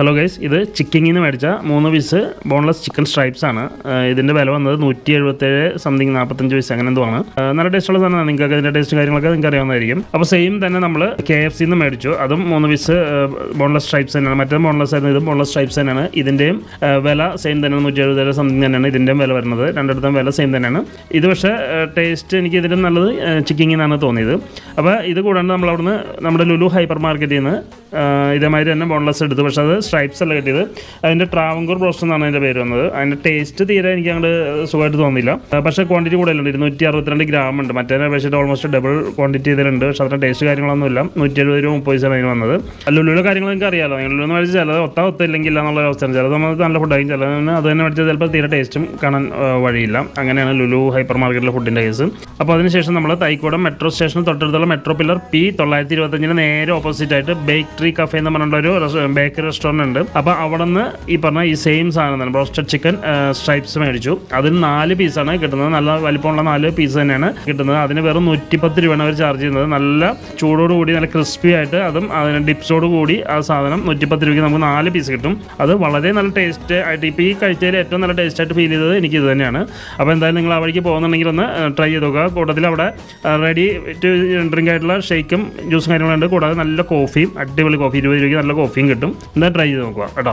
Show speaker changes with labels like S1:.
S1: Hello guys ഇത് ചിക്കിങ്ങിൽ നിന്ന് മേടിച്ച മൂന്ന് പീസ് ബോൺലെസ് ചിക്കൻ സ്ട്രൈപ്സ് ആണ്. ഇതിന്റെ വില വന്നത് നൂറ്റി എഴുപത്തേഴ് സംതിങ് നാൽപ്പത്തഞ്ച് പൈസ അങ്ങനെ എന്തോ ആണ്. നല്ല ടേസ്റ്റുള്ള സാധനമാണ്. നിങ്ങൾക്ക് അതിന്റെ ടേസ്റ്റ് കാര്യങ്ങളൊക്കെ നിങ്ങൾക്ക് അറിയാവുന്നതായിരിക്കും. അപ്പോൾ സെയിം തന്നെ നമ്മൾ കെ എഫ് സിന്ന് മേടിച്ചു. അതും മൂന്ന് പീസ് ബോൺലെസ് സ്ട്രൈപ്സ് തന്നെയാണ്. മറ്റേ ബോൺലെസ് ആയിരുന്നു ഇതും ബോൺലെസ് സ്ട്രൈപ്സ് തന്നെയാണ്. ഇതിന്റെയും വില സെയിം തന്നെ നൂറ്റി എഴുപത്തേഴ് സംതിങ് തന്നെയാണ് ഇതിന്റെയും വില വരുന്നത്. രണ്ടിടത്തും വില സെയിം തന്നെയാണ്. ഇത് പക്ഷേ ടേസ്റ്റ് എനിക്ക് ഇതിലും നല്ലത് ചിക്കിങ്ങിൽ നിന്നാണ് തോന്നിയത്. അപ്പോൾ ഇത് കൂടാണ്ട് നമ്മൾ അവിടുന്ന് നമ്മുടെ ലുലു ഹൈപ്പർ മാർക്കറ്റിൽ നിന്ന് ഇതേമാതിരി തന്നെ ബോൺലെസ് എടുത്തു. പക്ഷേ അത് സ്ട്രൈപ്സ് അല്ല കിട്ടിയത്. അതിന്റെ ട്രാവങ്കൂർ ബ്രോസ്റ്റ് എന്നാണ് അതിന്റെ പേര് വന്നത്. അതിന്റെ ടേസ്റ്റ് തീരെ എനിക്ക് അങ്ങോട്ട് സുഖമായിട്ട് തോന്നിയില്ല. പക്ഷേ ക്വാണ്ടിറ്റി കൂടുതലുണ്ട്. ഇരുന്നൂറ്റി അറുപത്തിരണ്ട് ഗ്രാം ഉണ്ട്. മറ്റേ അപേക്ഷിച്ച് ഓൾമോസ്റ്റ് ഡബിൾ ക്വാണ്ടിറ്റി ഇതിലുണ്ട്. പക്ഷേ അതിന്റെ ടേസ്റ്റ് കാര്യങ്ങളൊന്നുമില്ല നൂറ്റി എഴുപത് രൂപ മുപ്പത് പൈസയാണ് അതിന് വന്നത്. ലുലുവിലെ കാര്യങ്ങൾ നിങ്ങൾക്ക് അറിയാലോ. ലുലുന്ന് മേടിച്ചാൽ ചിലത് ഒത്ത ഒത്ത ഇല്ലെങ്കിൽ എന്നുള്ള അവസ്ഥയാണ്. ചിലത് നമ്മൾ നല്ല ഫുഡായിരിക്കും ചിലതിന് അത് തന്നെ മേടിച്ചാൽ ചിലപ്പോൾ തീരെ ടേസ്റ്റും കാണാൻ വഴിയില്ല. അങ്ങനെയാണ് ലുലു ഹൈപ്പർ മാർക്കറ്റിലെ ഫുഡിന്റെ കേസ് അപ്പോൾ അതിനുശേഷം നമ്മൾ തൈക്കോടം മെട്രോ സ്റ്റേഷൻ തൊട്ടടുത്തുള്ള മെട്രോ പില്ലർ പി തൊള്ളായിരത്തി ഇരുപത്തഞ്ചിന് നേരെ ഓപ്പോസിറ്റ് ആയിട്ട് ബേക്കറി കഫേ എന്ന് പറഞ്ഞിട്ടുള്ള ഒരു ബേക്കറി റെസ്റ്റോറന്റ് ഉണ്ട് അപ്പോൾ അവിടെ നിന്ന് ഈ പറഞ്ഞ ഈ സെയിം സാധനം തന്നെ ബ്രോസ്റ്റഡ് ചിക്കൻ സ്ട്രൈപ്സ് മേടിച്ചു. അതിന് നാല് പീസാണ് കിട്ടുന്നത്. നല്ല വലിപ്പമുള്ള നാല് പീസ് തന്നെയാണ് കിട്ടുന്നത്. അതിന് വെറും നൂറ്റിപ്പത്ത് രൂപയാണ് അവർ ചാർജ് ചെയ്യുന്നത്. നല്ല ചൂടോട് കൂടി നല്ല ക്രിസ്പി ആയിട്ട് അതും അതിന് ഡിപ്സോട് കൂടി ആ സാധനം നൂറ്റിപ്പത്ത് രൂപയ്ക്ക് നമുക്ക് നാല് പീസ് കിട്ടും. അത് വളരെ നല്ല ടേസ്റ്റ് ആയിട്ട് ഇപ്പോൾ ഈ കഴിച്ചതിൽ ഏറ്റവും നല്ല ടേസ്റ്റ് ആയിട്ട് ഫീൽ ചെയ്തത് എനിക്ക് ഇത് തന്നെയാണ്. അപ്പോൾ എന്തായാലും നിങ്ങൾ ആ വഴിക്ക് പോകുന്നുണ്ടെങ്കിൽ ഒന്ന് ട്രൈ ചെയ്ത് നോക്കുക. കൂട്ടത്തിൽ അവിടെ റെഡി ടു ഡ്രിങ്ക് ആയിട്ടുള്ള ഷേക്കും ജ്യൂസും കാര്യങ്ങളുണ്ട് കൂടാതെ നല്ല കോഫിയും അടിപൊളി കോഫി ഇരുപത് രൂപയ്ക്ക് നല്ല കോഫിയും കിട്ടും. എന്താ ട്രൈ ചെയ്ത് നോക്കുക കേട്ടോ